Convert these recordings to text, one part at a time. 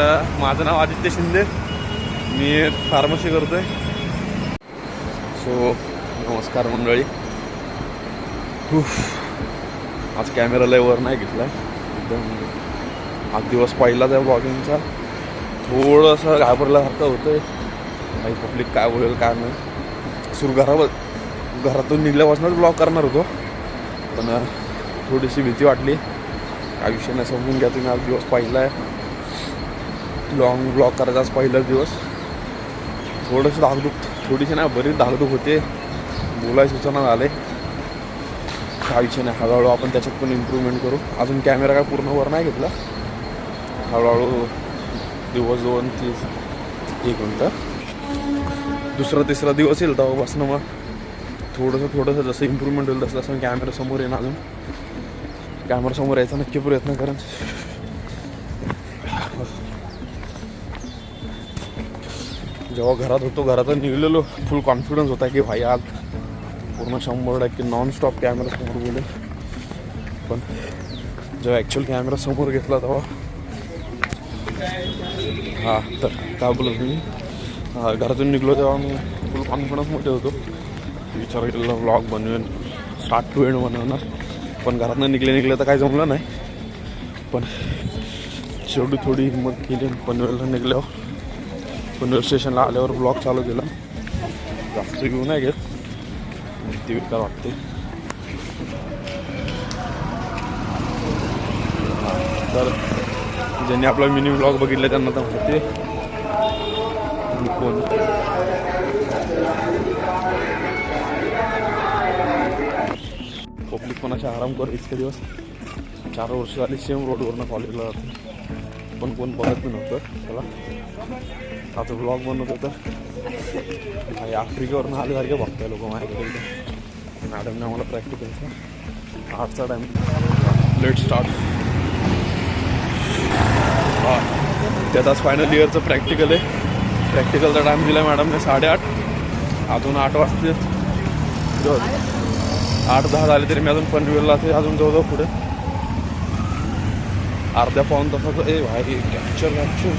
माझं नाव आदित्य शिंदे. मी फार्मसी करतोय. सो नमस्कार मंडळी. आज कॅमेरा लय वर नाही घेतला एकदम आज दिवस पहिलाच आहे ब्लॉगिंगचा थोडंसं घाबरल्यासारखं होतंय. काही पब्लिक काय बोलेल काय नाही. सुरू घरावर घरातून निघल्यापासूनच ब्लॉग करणार होतो. पण थोडीशी भीती वाटली. काय विषय नाही समजून घ्या तुम्ही. आज दिवस पाहिला आहे. लॉंग ब्लॉग करायचा आज पहिलाच दिवस. थोडंसं धाकधूक थोडीशी नाही बरीच धाकधूक होते बोलाय सूचना झाले काय विषय नाही हळूहळू आपण त्याच्यात पण इम्प्रूव्हमेंट करू. अजून कॅमेरा काय पूर्ण वर नाही घेतला. हळूहळू दिवस दोन तीस एक मिनटं. दुसरा तिसरा दिवस येईल तेव्हापासून मग. थोडंसं थोडंसं जसं इम्प्रूव्हमेंट होईल तसं तसं कॅमेरा समोर येईन अजून. कॅमेरा समोर यायचा नक्की प्रयत्न करेन. जेव्हा घरात होतो घरातून निघलेलो. फुल कॉन्फिडन्स होता की भाई आज पूर्ण शंभर टक्के नॉन स्टॉप कॅमेरा समोर गेले. पण जेव्हा ॲक्च्युअल कॅमेरा समोर घेतला तेव्हा हां तर काय बोलत मी? घरातून निघलो तेव्हा मी फुल कॉन्फिडन्समध्ये होतो. विचार केलेला व्लॉग बनवेन स्टार्ट टू एंड बनवणार. पण घरातनं निघले निघले तर काही जमलं नाही. पण शेवटी थोडी हिंमत केली आणि पनवेलला निघल्यावर पनवेल स्टेशनला आल्यावर ब्लॉग चालू केला. जास्त घेऊ नाही घेत. ती विकार वाटते? तर ज्यांनी आपला मिनी ब्लॉग बघितला त्यांना तर माहिती आहे. मी कोण? पब्लिक आराम कर इतके दिवस? चार वर्ष झाली सेम रोडवरनं कॉलेजला जातो पण कोण बघत पण नव्हतं. त्याला आता ब्लॉग बनवत होतं आणि आफ्रिकेवरनं आल्यासारखे बघताय लोक माझ्याकडे मॅडमने आम्हाला प्रॅक्टिकलचा आठचा टाईम लेट स्टार्ट हां. त्यात आज फायनल इयरचं प्रॅक्टिकल आहे. प्रॅक्टिकलचा टाईम दिला मॅडमने साडेआठ. अजून आठ वाजते आठ दहा झाले तरी मी अजून पनवेलला ते अजून जवळजवळ पुढे. अर्ध्या पाऊन तासाचं ए भाई कॅप्चर कॅप्चर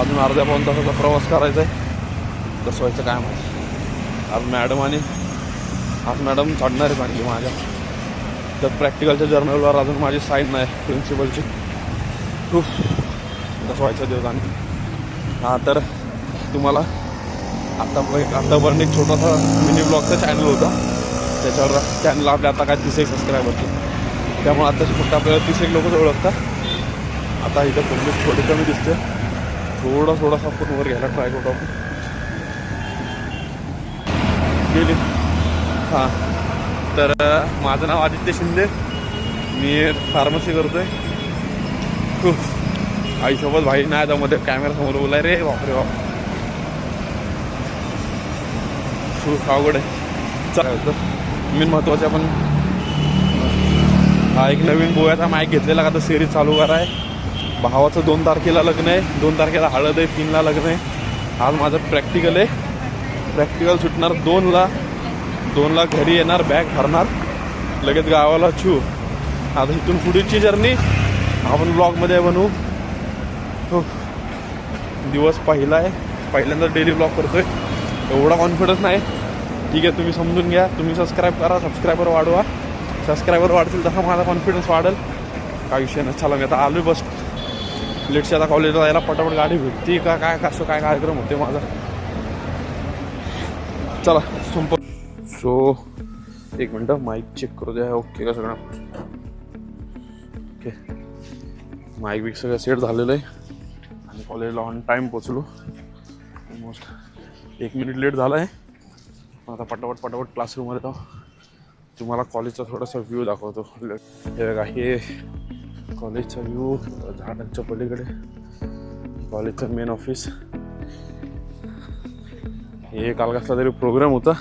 अजून अर्ध्या पाऊन तासाचा प्रवास करायचा आहे कसं व्हायचं काय माहिती. आज मॅडम आणि आज मॅडम चढणार आहे चांगली माझ्या तर प्रॅक्टिकलच्या जर्नलवर अजून माझी साईन नाही प्रिन्सिपलची खूप कसं व्हायचं दिवस आणि हां तर तुम्हाला आता आत्तापर्यंत एक छोटासा मिनी ब्लॉगचा चॅनल होता. त्याच्यावर चॅनल आपल्या आता काय तीस एक सबस्क्रायबरचे त्यामुळे आताची फक्त आपल्याला तीस एक लोकच ओळखतात. आता इथं पब्लिक थोडी कमी दिसते. थोडा थोडासा आपण वर घ्यायला ट्राय करतो आपण. गेली. हां. तर माझं नाव आदित्य शिंदे. मी फार्मसी करतोय. खूप आईसोबत भाई नाही आता मध्ये. कॅमेरा समोर बोलाय रे. बापरे बाप. खूप अवघड आहे. चालेल मेन महत्त्वाचं आपण हा एक नवीन गोव्याचा माईक घेतलेला का तर सिरीज चालू कराय. भावाचं दोन तारखेला लग्न आहे. दोन तारखेला हळद आहे तीनला लग्न आहे. आज माझं प्रॅक्टिकल आहे. प्रॅक्टिकल सुटणार दोनला. दोनला घरी येणार बॅग भरणार. लगेच गावाला छू. आता इथून पुढची जर्नी आपण ब्लॉगमध्ये बनवू. हो. दिवस पहिला आहे. पहिल्यांदा डेली ब्लॉग करतोय. एवढा कॉन्फिडन्स नाही. ठीक आहे तुम्ही समजून घ्या. तुम्ही सबस्क्राईब करा. सबस्क्रायबर वाढवा. सबस्क्रायबर वाढतील तसा माझा कॉन्फिडन्स वाढेल. काय विषय नाही. चला मी आता आलोय बस. लेटशी आता कॉलेजला जायला पटापट गाडी भेटती का? काय कसं काय कार्यक्रम होते माझा? चला संप सो एक मिनटं माईक चेक करू द्या. ओके का सगळं? ओके माईक बिक सगळं सेट झालेलं आहे. आणि कॉलेजला ऑन टाईम पोचलो ऑलमोस्ट एक मिनिट लेट झाला आहे आता पटापट पटापट क्लासरूममध्ये जाऊ. तुम्हाला कॉलेजचा थोडासा व्ह्यू दाखवतो. हे बघा हे कॉलेजचा व्ह्यू झाडांच्या पलीकडे. कॉलेजचं मेन ऑफिस हे काल कसला तरी प्रोग्राम होता.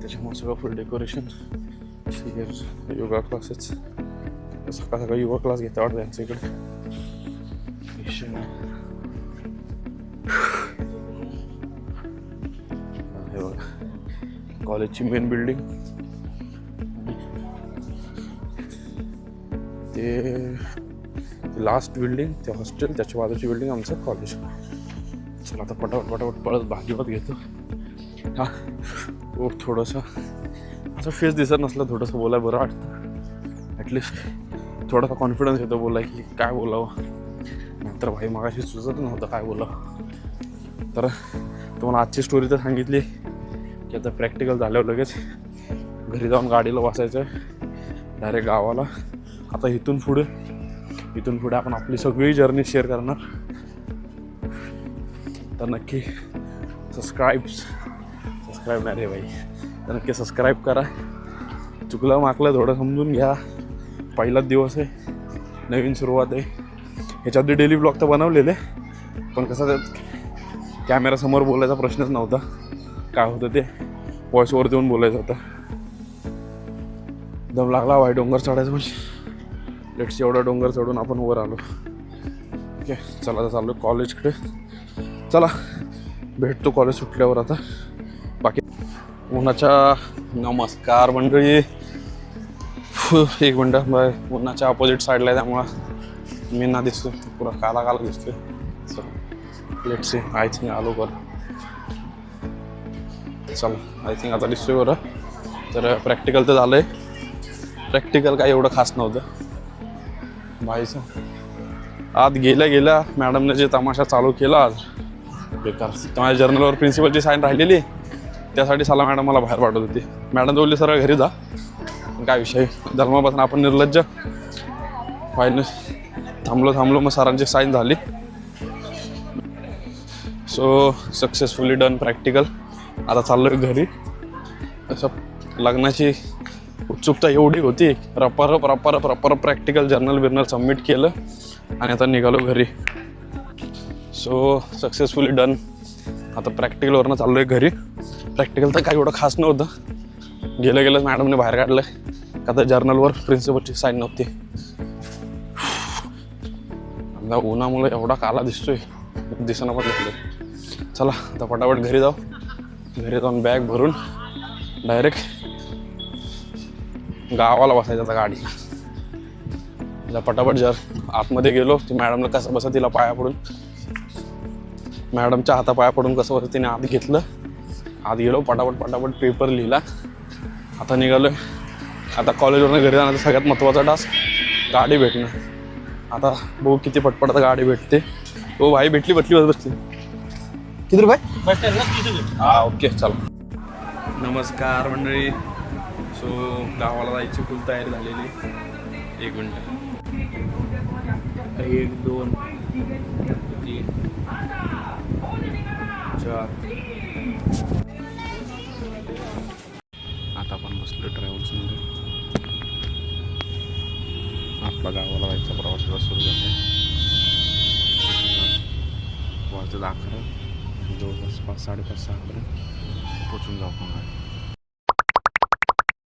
त्याच्यामुळे सगळं फुल डेकोरेशन योगा क्लासेस सकाळ सकाळी योगा क्लास घेता वाटतं त्यांच्या इकडे. हे बघा कॉलेजची मेन बिल्डिंग ते लास्ट बिल्डिंग ते हॉस्टेल त्याच्या बाजूची बिल्डिंग आमचं कॉलेज चला आता पटापट पटापट पळत भाजीपात घेतो. हा ओ थोडंसं. असं फेस दिसत नसलं थोडंसं बोलाय बरं वाटतं. ॲटलिस्ट थोडासा कॉन्फिडन्स येतो बोलाय की काय बोलावं. नंतर भाई मागाशी सुचत नव्हतं काय बोलावं. तर तुम्हाला आजची स्टोरी तर सांगितली. की आता प्रॅक्टिकल झाल्यावर लगेच घरी जाऊन गाडीला बसायचं डायरेक्ट गावाला. आता इथून पुढे इथून पुढे आपण आपली सगळी जर्नी शेअर करणार. तर नक्की सबस्क्राईब सबस्क्राईब नाही रे बाई. तर नक्की सबस्क्राईब करा. चुकलं माकलं थोडं समजून घ्या. पहिलाच दिवस आहे. नवीन सुरुवात आहे. ह्याच्यात डेली ब्लॉग तर बनवलेले. पण कसं त्यात कॅमेरासमोर बोलायचा प्रश्नच नव्हता. काय होतं ते? व्हॉइसवर देऊन बोलायचं होतं. दम लागला वाईट डोंगर चढायचं म्हणजे लेट्स एवढा डोंगर चढून आपण वर आलो. ओके चला तर चाललो कॉलेजकडे चला भेटतो कॉलेज सुटल्यावर आता. बाकी उन्हाच्या नमस्कार मंडळी. एक मिनटं बाय. उन्हाच्या अपोजिट साईडला आहे त्यामुळं मी ना दिसतो पुरा काला काला दिसतोय. चल लेट सी आय थिंक आलो बरं. चला आय थिंक आता दिसतोय बरं. तर प्रॅक्टिकल तर झालं आहे प्रॅक्टिकल काय एवढं खास नव्हतं. भाईचं आत गेल्या गेल्या मॅडमने जे तमाशा चालू केला आज बेकार. माझ्या जर्नलवर प्रिन्सिपलची साईन राहिलेली. त्यासाठी साला मॅडम मला बाहेर पाठवत होती. मॅडम बोलली सरळ घरी जा. काय विषय? धर्मापासून आपण निर्लज्ज. फायनल थांबलो थांबलो मग सरांची साईन झाली. सो सक्सेसफुली डन प्रॅक्टिकल आता चाललोय घरी. असं लग्नाची उत्सुकता एवढी होती रपारप रपारप रपारप प्रॅक्टिकल जर्नल बिर्नल सबमिट केलं आणि आता निघालो घरी. सो सक्सेसफुली डन आता प्रॅक्टिकलवरनं चाललो आहे घरी. प्रॅक्टिकल तर काही एवढं खास नव्हतं. गेलं गेलं मॅडमने बाहेर काढलं का तर जर्नलवर प्रिन्सिपलची साईन नव्हती. आता उन्हामुळे एवढा काला दिसतोय. दिसणं पण लागलं चला आता पटापट घरी जाऊ. घरी जाऊन बॅग भरून डायरेक्ट गावाला बसायचं आता गाडी. तिला पटापट जर आतमध्ये गेलो ती मॅडमला कसं बसं तिला पाया पडून. मॅडमच्या हाता पाया पडून कसं बसं तिने आत घेतलं. आत गेलो पटापट पटापट पेपर लिहिला. आता निघालो आता कॉलेजवरनं घरी जाण्याचा सगळ्यात महत्त्वाचा टास्क गाडी भेटणं. आता बघू किती पटपट आता गाडी भेटते. हो भाई भेटली बसली बस बसली. किती रुपये. हा ओके चला. नमस्कार मंडळी. सो गावाला जायची फुल तयारी झालेली. एक मिनटं. एक दोन तीन चार. आता आपण बसलो ट्रॅव्हल्समध्ये आपला गावाला जायचा प्रवास सुरू झाला वाजत अकरा जवळपास पाच साडेपाच सहापर्यंत पोचून जाऊ आपण गाडी